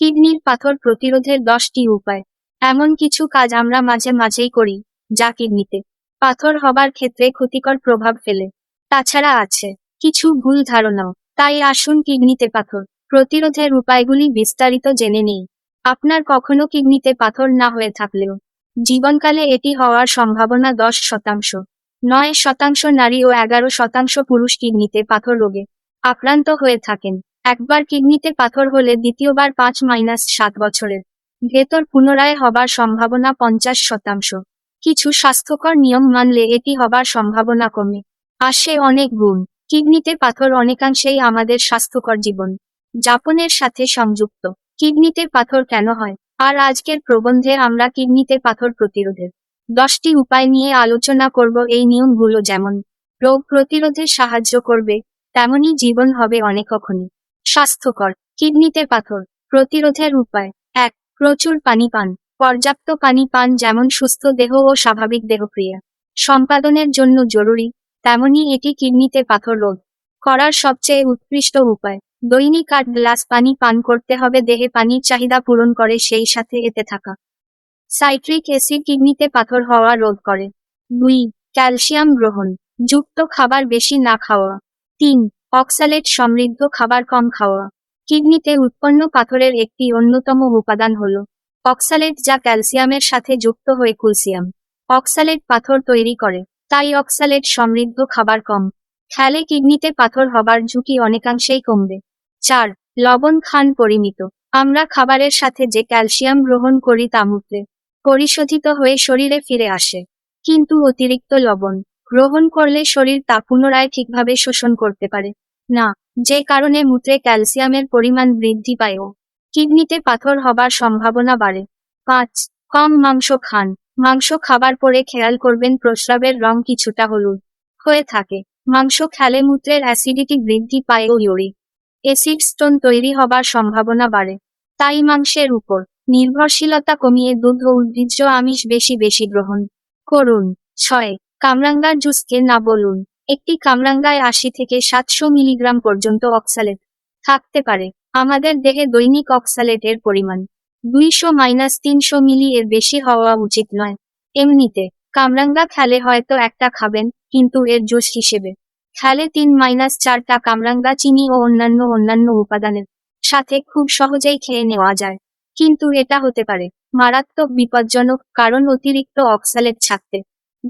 কিডনির পাথর প্রতিরোধের দশটি উপায়। এমন কিছু কাজ আমরা মাঝে মাঝেই করি, যা কিডনিতে পাথর হবার ক্ষেত্রে ক্ষতিকর প্রভাব ফেলে। তাছাড়া আছে কিছু ভুল ধারণাও। তাই আসুন কিডনিতে পাথর প্রতিরোধের উপায়গুলি বিস্তারিত জেনে নেই। আপনার কখনো কিডনিতে পাথর না হয়ে থাকলেও, জীবনকালে এটি হওয়ার সম্ভাবনা দশ শতাংশ। নয় শতাংশ নারী ও এগারো শতাংশ পুরুষ কিডনিতে পাথর রোগে আক্রান্ত হয়ে থাকেন। একবার কিডনিতে পাথর হলে দ্বিতীয়বার পাঁচ মাইনাস সাত বছরের। ভেতর পুনরায় হবার সম্ভাবনা পঞ্চাশ শতাংশ। কিছু স্বাস্থ্যকর নিয়ম মানলে এটি হবার সম্ভাবনা কমে। আসে অনেক গুণ। কিডনিতে পাথর অনেকাংশেই আমাদের স্বাস্থ্যকর জীবন। যাপনের সাথে সংযুক্ত। কিডনিতে পাথর কেন হয়? আর আজকের প্রবন্ধে আমরা কিডনিতে পাথর প্রতিরোধের দশটি উপায় নিয়ে আলোচনা করব। এই নিয়মগুলো যেমন রোগ প্রতিরোধে সাহায্য করবে তেমনই জীবন হবে অনেকক্ষণই স্বাস্থ্যকর কিডনিতে পাথর, প্রতিরোধের উপায়। এক, প্রচুর পানি পান। পর্যাপ্ত পানি পান যেমন সুস্থ দেহ ও স্বাভাবিক দেহক্রিয়া। সম্পাদনের জন্য জরুরি, তেমনি এটি কিডনিতে পাথর রোধ করার সবচেয়ে উৎকৃষ্ট উপায়। দৈনিক আট গ্লাস পানি পান করতে হবে, দেহে পানির চাহিদা পূরণ করে সেই সাথে এতে থাকা। সাইট্রিক অ্যাসিড কিডনিতে পাথর হওয়া রোধ করে। দুই, ক্যালসিয়াম গ্রহণ। যুক্ত খাবার বেশি না খাওয়া। তিন অক্সালেট সমৃদ্ধ খাবার কম খাওয়া। কিডনিতে উৎপন্ন পাথরের একটি অন্যতম উপাদান হল অক্সালেট যা ক্যালসিয়ামের সাথে যুক্ত হয়ে ক্যালসিয়াম অক্সালেট পাথর তৈরি করে। তাই অক্সালেট সমৃদ্ধ খাবার কম। খেলে কিডনিতে পাথর হবার ঝুঁকি অনেকাংশেই কমবে। চার, লবণ খান পরিমিত। আমরা খাবারের সাথে যে ক্যালসিয়াম গ্রহণ করি তা পরিশোধিত হয়ে শরীরে ফিরে আসে। কিন্তু অতিরিক্ত লবণ গ্রহণ করলে শরীর তা পুনরায় ঠিকভাবে শোষণ করতে পারে। না, যে কারণে মূত্রে ক্যালসিয়ামের পরিমাণ বৃদ্ধি পায় ও কিডনিতে পাথর হবার সম্ভাবনা বাড়ে। পাঁচ, কম মাংস খান। মাংস খাবার পরে খেয়াল করবেন প্রস্রাবের রং কিছুটা হলুদ হয়ে থাকে। মাংস খেলে মূত্রের অ্যাসিডিটি বৃদ্ধি পায় ও ইউরিক অ্যাসিড স্টোন তৈরি হবার সম্ভাবনা বাড়ে। তাই মাংসের উপর নির্ভরশীলতা কমিয়ে দুধ ও উদ্ভিজ্জ আমিষ বেশি বেশি গ্রহণ করুন। ছয় কামরাঙ্গার জুসকে না বলুন, একটি কামরাঙ্গায় আশি থেকে সাতশো মিলিগ্রাম পর্যন্ত অক্সালেট থাকতে পারে। আমাদের দেহে দৈনিক অক্সালেটের পরিমাণ দুইশো মাইনাস তিনশো মিলি এর বেশি হওয়া উচিত নয়। এমনিতে কামরাঙ্গা খেলে হয়তো একটা খাবেন, কিন্তু এর জুস হিসেবে খেলে তিন মাইনাস চারটা কামরাঙ্গা, চিনি ও অন্যান্য অন্যান্য উপাদানের সাথে খুব সহজেই খেয়ে নেওয়া যায়। কিন্তু এটা হতে পারে মারাত্মক বিপজ্জনক কারণ অতিরিক্ত অক্সালেট ছাড়তে।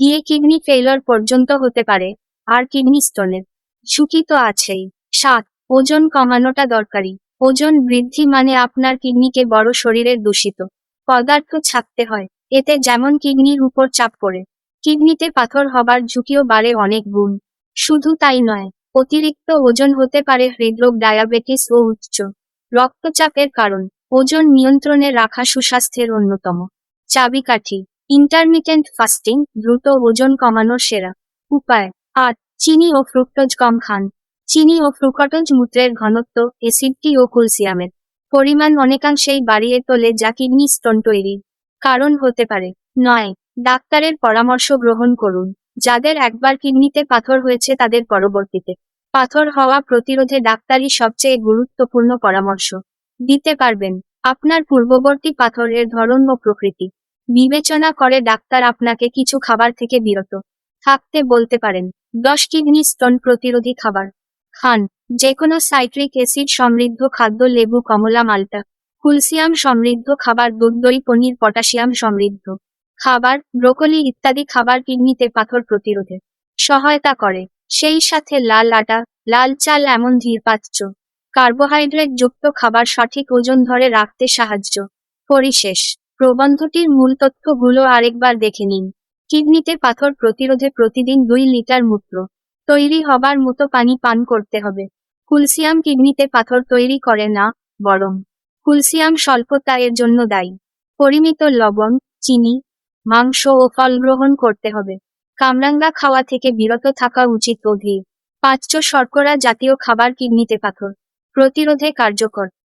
গিয়ে কিডনি ফেইলর পর্যন্ত হতে পারে, আর কিডনি স্টোনের ঝুঁকি তো আছেই। সাত, ওজন কমানোটা দরকারি। ওজন বৃদ্ধি মানে আপনার কিডনিকে বড় শরীরের দূষিত। পদার্থ ছাড়তে হয়, এতে যেমন কিডনির উপর চাপ পড়ে, কিডনিতে পাথর হবার ঝুঁকিও বাড়ে অনেক গুণ। শুধু তাই নয়, অতিরিক্ত ওজন হতে পারে হৃদরোগ, ডায়াবেটিস ও উচ্চ রক্তচাপের কারণ। ওজন নিয়ন্ত্রণে রাখা সুস্বাস্থ্যের অন্যতম চাবিকাঠি। ইন্টারমিটেন্ট ফাস্টিং দ্রুত ওজন কমানোর সেরা উপায়। আট, চিনি ও ফ্রুক্টোজ কম খান। চিনি ও ফ্রুকটোজ মূত্রের ঘনত্ব অ্যাসিডটি ও ক্যালসিয়ামের পরিমাণ অনেকাংশেই বাড়িয়ে তোলে যা কিডনি স্টোন তৈরি। কারণ হতে পারে। নয়, ডাক্তারের পরামর্শ গ্রহণ করুন। যাদের একবার কিডনিতে পাথর হয়েছে তাদের পরবর্তীতে। পাথর হওয়া প্রতিরোধে ডাক্তারই সবচেয়ে গুরুত্বপূর্ণ পরামর্শ। দিতে পারবেন। আপনার পূর্ববর্তী পাথরের ধরন ও প্রকৃতি। বিবেচনা করে ডাক্তার আপনাকে কিছু খাবার থেকে বিরত থাকতে বলতে পারেন। দশ কিডনি স্টোন প্রতিরোধী খাবার। খান যে কোনো সাইট্রিক অ্যাসিড সমৃদ্ধ খাদ্য লেবু, কমলা, মাল্টা কুলসিয়াম সমৃদ্ধ খাবার, দুধ, দই, পনির, পটাশিয়াম সমৃদ্ধ খাবার, ব্রোকলি ইত্যাদি খাবার কিডনিতে পাথর প্রতিরোধে সহায়তা করে। সেই সাথে লাল আটা, লাল চাল, এমন ধীরপাচ্য কার্বোহাইড্রেট যুক্ত খাবার সঠিক ওজন ধরে রাখতে সাহায্য। পরিশেষ। প্রবন্ধটির মূল তথ্যগুলো আরেকবার দেখে নিন। কিডনিতে পাথর প্রতিরোধে প্রতিদিন দুই লিটার মূত্র তৈরি হবার মতো পানি পান করতে হবে। কুলসিয়াম কিডনিতে পাথর তৈরি করে না, বরং কুলসিয়াম স্বল্পতা এর জন্য দায়ী। পরিমিত লবণ, চিনি, মাংস ও ফল গ্রহণ করতে হবে। কামরাঙ্গা খাওয়া থেকে বিরত থাকা উচিত অধীর পাচ্য শর্করা জাতীয় খাবার কিডনিতে পাথর প্রতিরোধে কার্যকর।